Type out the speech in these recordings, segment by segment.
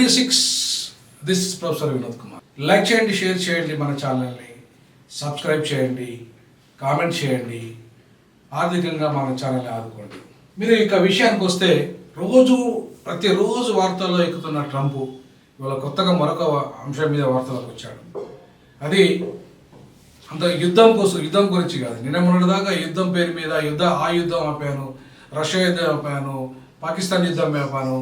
D six this professor Vinod Kumar like చేయండి share చేయండి మన ఛానల్ని సబ్స్క్రైబ్ చేయండి కామెంట్ చేయండి. ఆర్థికంగా మన ఛానల్ని ఆదుకోండి. మీరు ఇక విషయానికి వస్తే రోజు ప్రతిరోజు వార్తల్లో ఎక్కుతున్న ట్రంప్ ఇవాళ కొత్తగా మరొక అంశం మీద వార్తలకు వచ్చాడు. అది అంత యుద్ధం కోసం యుద్ధం గురించి కాదు. నిన్న మొన్నటి దాకా యుద్ధం పేరు మీద యుద్ధ ఆ యుద్ధం ఆపాను రష్యా యుద్ధం ఆపాను పాకిస్తాన్ యుద్ధం ఆపాను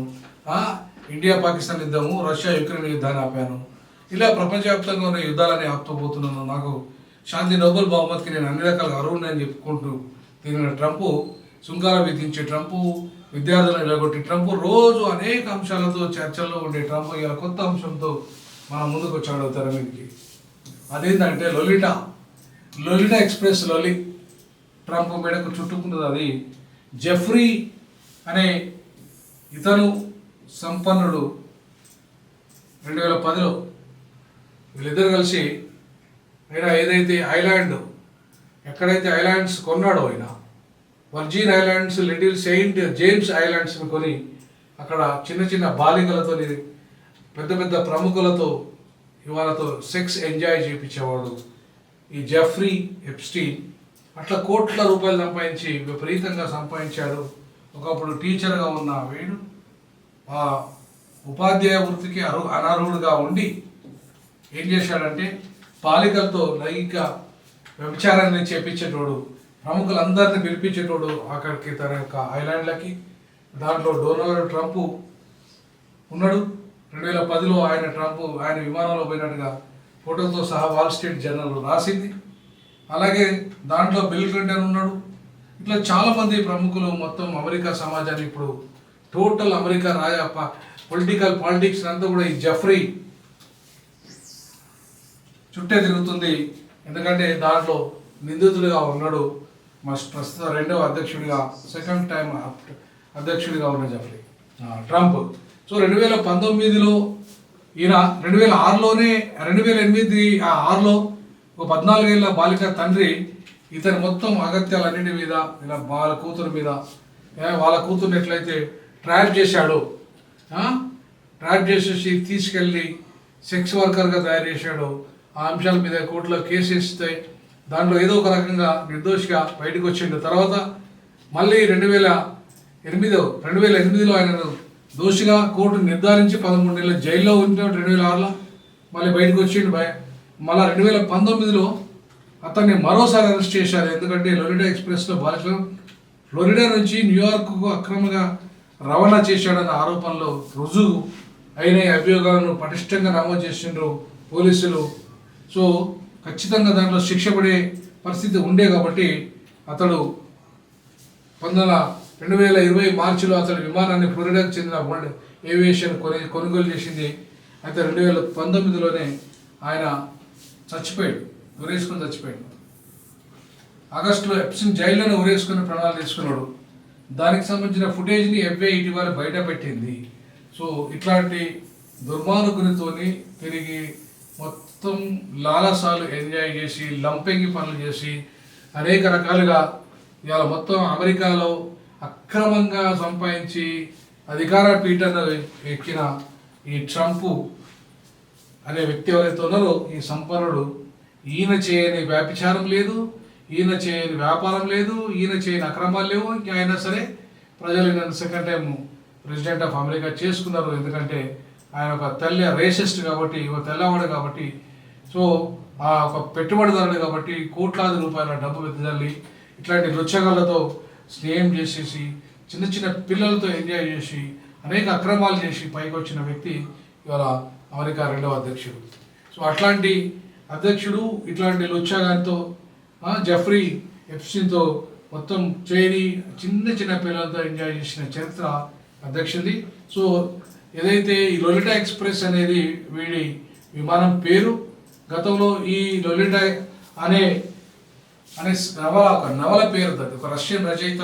ఇండియా పాకిస్తాన్ యుద్ధము రష్యా యుక్రెయిన్ యుద్ధాన్ని ఆపాను. ఇలా ప్రపంచవ్యాప్తంగా ఉన్న యుద్ధాలని ఆపుతూ నాకు శాంతి నోబెల్ బహుమతికి నేను అన్ని రకాల అరువునని చెప్పుకుంటూ తిరిగిన ట్రంప్ సుంకాలు విధించే ట్రంప్ విద్యార్థులను నిలగొట్టి ట్రంప్ రోజు అనేక అంశాలతో చర్చల్లో ఉండే ట్రంప్ ఇలా కొత్త అంశంతో మన ముందుకు వచ్చాడు తెర మీదకి. అదేంటంటే లొలిటా లొలిటా ఎక్స్ప్రెస్ లొలి ట్రంప్ మెడకు చుట్టుకున్నది అది జెఫ్రీ అనే ఇతను సంపన్నుడు. రెండు వేల పదిలో వీళ్ళిద్దరు కలిసి ఆయన ఏదైతే ఐలాండ్ ఎక్కడైతే ఐలాండ్స్ కొన్నాడో ఆయన Virgin Islands Little Saint James ఐలాండ్స్ని కొని అక్కడ చిన్న చిన్న బాలికలతో పెద్ద పెద్ద ప్రముఖులతో ఇవాళతో సెక్స్ ఎంజాయ్ చేయించేవాడు ఈ జెఫ్రీ ఎప్స్టీన్. అట్లా కోట్ల రూపాయలు సంపాదించి విపరీతంగా సంపాదించాడు. ఒకప్పుడు టీచర్గా ఉన్న వీడు ఆ ఉపాధ్యాయ వృత్తికి అరు అనర్హుడుగా ఉండి ఏం చేశాడంటే బాలికలతో లైంగిక వ్యభిచారాన్ని చేపించేటోడు ప్రముఖులందరినీ పిలిపించేటోడు అక్కడికి తన యొక్క ఐలాండ్లకి. దాంట్లో డొనాల్డ్ ట్రంప్ ఉన్నాడు. రెండు వేల పదిలో ఆయన ట్రంప్ ఆయన విమానంలో పోయినట్టుగా ఫోటోతో సహా వాల్ స్ట్రీట్ జర్నల్ రాసింది. అలాగే దాంట్లో బిల్ క్లింటన్ ఉన్నాడు. ఇట్లా చాలామంది ప్రముఖులు మొత్తం అమెరికా సమాజాన్ని ఇప్పుడు టోటల్ అమెరికా రాయప్ప పొలిటికల్ పాలిటిక్స్ అంతా కూడా ఈ జఫ్రీ చుట్టే తిరుగుతుంది. ఎందుకంటే దాంట్లో నిందితుడిగా ఉన్నాడు మా ప్రస్తుత రెండవ అధ్యక్షుడిగా సెకండ్ టైం అధ్యక్షుడిగా ఉన్న జఫ్రీ ట్రంప్. సో రెండు వేల పంతొమ్మిదిలో ఈయన రెండు వేల ఆరులోనే రెండు వేల ఎనిమిది ఆరులో ఒక పద్నాలుగేళ్ళ బాలిక తండ్రి ఇతని మొత్తం అగత్యాలన్నింటి మీద ఇలా వాళ్ళ కూతురు మీద వాళ్ళ కూతురు ఎట్లయితే ట్రాప్ చేశాడు. ట్రాప్ చేసేసి తీసుకెళ్ళి సెక్స్ వర్కర్గా తయారు చేశాడు. ఆ అంశాల మీద కోర్టులో కేసు ఇస్తే దాంట్లో ఏదో ఒక రకంగా నిర్దోషిగా బయటకు వచ్చిండు. తర్వాత మళ్ళీ రెండు వేల ఎనిమిదో రెండు వేల ఎనిమిదిలో ఆయనను దోషిగా కోర్టు నిర్ధారించి పదమూడు నెలల జైల్లో ఉంటున్నాడు రెండు వేల ఆరులో మళ్ళీ బయటకు వచ్చిండు. భయ మళ్ళీ రెండు వేల పంతొమ్మిదిలో అతన్ని మరోసారి అరెస్ట్ చేశారు. ఎందుకంటే లొరిడా ఎక్స్ప్రెస్లో బాలికలు ఫ్లోరిడా నుంచి న్యూయార్క్కు అక్రమంగా రవాణా చేశాడన్న ఆరోపణలో రుజువు అయిన అభియోగాలను పటిష్టంగా నమోదు చేసిండ్రు పోలీసులు. సో ఖచ్చితంగా దాంట్లో శిక్ష పడే పరిస్థితి ఉండే కాబట్టి అతడు పంతొమ్మిది రెండు వేల ఇరవై మార్చిలో అతడు విమానాన్ని ఫ్లోరిడాకు చెందిన వరల్డ్ ఏవియేషన్ కొని కొనుగోలు చేసింది. అయితే రెండు వేల పంతొమ్మిదిలోనే ఆయన చచ్చిపోయాడు ఉరేసుకొని చచ్చిపోయాడు. ఆగస్టులో ఎప్సిన్ జైల్లోనే ఉరేసుకొని ప్రాణాలు తీసుకున్నాడు. దానికి సంబంధించిన ఫుటేజ్ని ఎఫ్ఐ ఇటీవల బయట పెట్టింది. సో ఇట్లాంటి దుర్మార్గునితోని తిరిగి మొత్తం లాలసాలు ఎంజాయ్ చేసి లంపెంగి పనులు చేసి అనేక రకాలుగా ఇవాళ మొత్తం అమెరికాలో అక్రమంగా సంపాదించి అధికార పీఠన ఎక్కిన ఈ ట్రంప్ అనే వ్యక్తి ఎవరైతే ఉన్నారో ఈ సంపన్నుడు ఈయన చేయని వ్యాపిచారం లేదు. ఈయన చేయని వ్యాపారం లేదు ఈయన చేయని అక్రమాలు లేవు. ఇంకా అయినా సరే ప్రజలు నన్ను second time president of America చేసుకున్నారు. ఎందుకంటే ఆయన ఒక తెల్ల రేసిస్ట్ కాబట్టి ఒక తెల్లవాడు కాబట్టి. సో ఆ ఒక పెట్టుబడిదారుడు కాబట్టి కోట్లాది రూపాయల డబ్బు వెదజల్లి ఇట్లాంటి రుచ్చగాళ్ళతో స్నేహం చేసేసి చిన్న చిన్న పిల్లలతో ఎంజాయ్ చేసి అనేక అక్రమాలు చేసి పైకి వచ్చిన వ్యక్తి ఇవాళ అమెరికా రెండవ అధ్యక్షుడు. సో అట్లాంటి అధ్యక్షుడు ఇట్లాంటి లుచ్చాగానితో జఫ్రీ ఎప్సిన్తో మొత్తం చేరి చిన్న చిన్న పిల్లలతో ఎంజాయ్ చేసిన చరిత్ర అధ్యక్షుడి సో ఏదైతే ఈ లొలిటా ఎక్స్ప్రెస్ అనేది వీడి విమానం పేరు గతంలో ఈ లొలిటా అనే అనే నవల ఒక నవల పేరు అది ఒక రష్యన్ రచయిత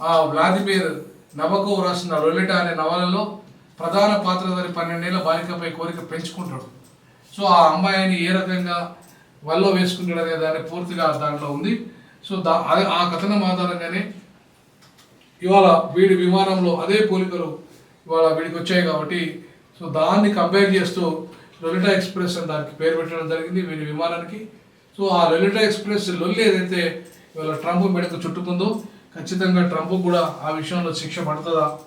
ఆ వ్లాదిమిర్ నవకు రాసిన లొలిటా అనే నవలలో ప్రధాన పాత్రధారి పన్నెండేళ్ళ బాలికపై కోరిక పెంచుకుంటాడు. సో ఆ అమ్మాయిని ఏ రకంగా వల్ల వేసుకుంటాడు అనే దాన్ని పూర్తిగా దాంట్లో ఉంది. సో దా ఆ- ఆ కథనం ఆధారంగానే ఇవాళ వీడి విమానంలో అదే పోలికలు ఇవాళ వీడికి వచ్చాయి కాబట్టి సో దాన్ని కంపేర్ చేస్తూ లొలిటా ఎక్స్ప్రెస్ అని దానికి పేరు పెట్టడం జరిగింది వీడి విమానానికి. సో ఆ లొలిటా ఎక్స్ప్రెస్ లొల్లి ఏదైతే ఇవాళ ట్రంప్ మెడకు చుట్టుకుందో ఖచ్చితంగా ట్రంప్ కూడా ఆ విషయంలో శిక్ష పడుతుందా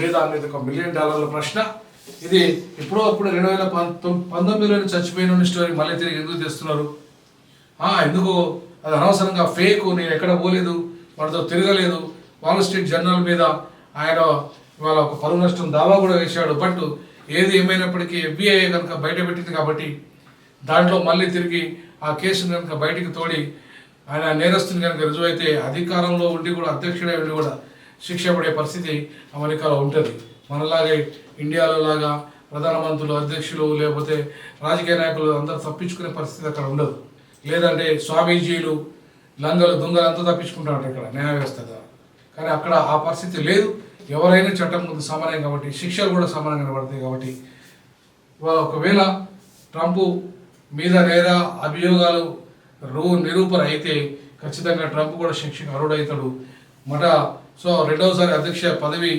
లేదా అనేది ఒక మిలియన్ డాలర్ల ప్రశ్న. ఇది ఎప్పుడో అప్పుడు రెండు వేల పంతొమ్మిదిలో చచ్చిపోయిన స్టోరీ మళ్ళీ తిరిగి ఎందుకు తెస్తున్నారు? ఆ, ఎందుకు? అది అనవసరంగా ఫేక్ నేను ఎక్కడ పోలేదు వాడితో తిరగలేదు. వాల్ స్ట్రీట్ జర్నల్ మీద ఆయన ఇవాళ ఒక పరువు నష్టం దావా కూడా వేశాడు. బట్ ఏది ఏమైనప్పటికీ ఎఫ్బిఐ కనుక బయట పెట్టింది కాబట్టి దాంట్లో మళ్ళీ తిరిగి ఆ కేసును కనుక బయటికి తోడి ఆయన నేరస్తుని కనుక రుజువైతే అధికారంలో ఉండి కూడా అధ్యక్షుడై ఉండి కూడా శిక్ష పడే పరిస్థితి అమెరికాలో ఉంటుంది. మనలాగే ఇండియాలో లాగా ప్రధానమంత్రులు అధ్యక్షులు లేకపోతే రాజకీయ నాయకులు అందరూ తప్పించుకునే పరిస్థితి అక్కడ ఉండదు. లేదంటే స్వామీజీలు లంగలు దొంగలు అంతా తప్పించుకుంటారు ఇక్కడ న్యాయ వ్యవస్థ కానీ అక్కడ ఆ పరిస్థితి లేదు. ఎవరైనా చట్టం ముందు సమానం కాబట్టి శిక్షలు కూడా సమానంగా పడతాయి కాబట్టి. ఒకవేళ ట్రంప్ మీద నేర అభియోగాలు రూ నిరూపణ అయితే ఖచ్చితంగా ట్రంప్ కూడా శిక్షకు అరుడవుతాడు మట. సో రెండవసారి అధ్యక్ష పదవి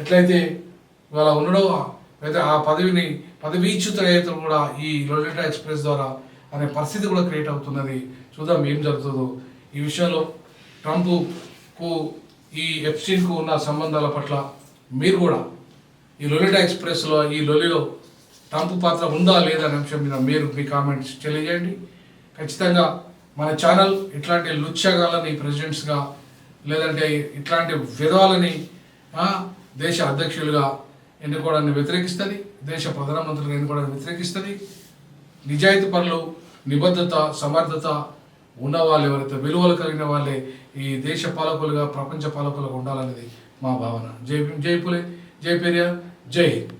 ఎట్లయితే ఇవాళ ఉండడో అయితే ఆ పదవిని పదవీచ్యుతులైతే కూడా ఈ లొలిటా ఎక్స్ప్రెస్ ద్వారా అనే పరిస్థితి కూడా క్రియేట్ అవుతున్నది. చూద్దాం ఏం జరుగుతుందో. ఈ విషయంలో ట్రంప్కు ఈ ఎప్స్టీన్కు ఉన్న సంబంధాల పట్ల మీరు కూడా ఈ లొలిటా ఎక్స్ప్రెస్లో ఈ లొలిలో ట్రంప్ పాత్ర ఉందా లేదా అనే అంశం మీద మీరు మీ కామెంట్స్ తెలియజేయండి. ఖచ్చితంగా మన ఛానల్ ఇట్లాంటి లుచ్చగాలని ప్రెసిడెంట్స్గా లేదంటే ఇట్లాంటి విధవాలని దేశ అధ్యక్షులుగా ఎన్నుకోవడాన్ని వ్యతిరేకిస్తుంది దేశ ప్రధానమంత్రులుగా ఎన్నుకోవడాన్ని వ్యతిరేకిస్తుంది. నిజాయితీ పనులు నిబద్ధత సమర్థత ఉన్న వాళ్ళు ఎవరైతే విలువలు కలిగిన వాళ్ళే ఈ దేశ పాలకులుగా ప్రపంచ పాలకులుగా ఉండాలనేది మా భావన. జై జైపులే జై పులే జై జై హింద్.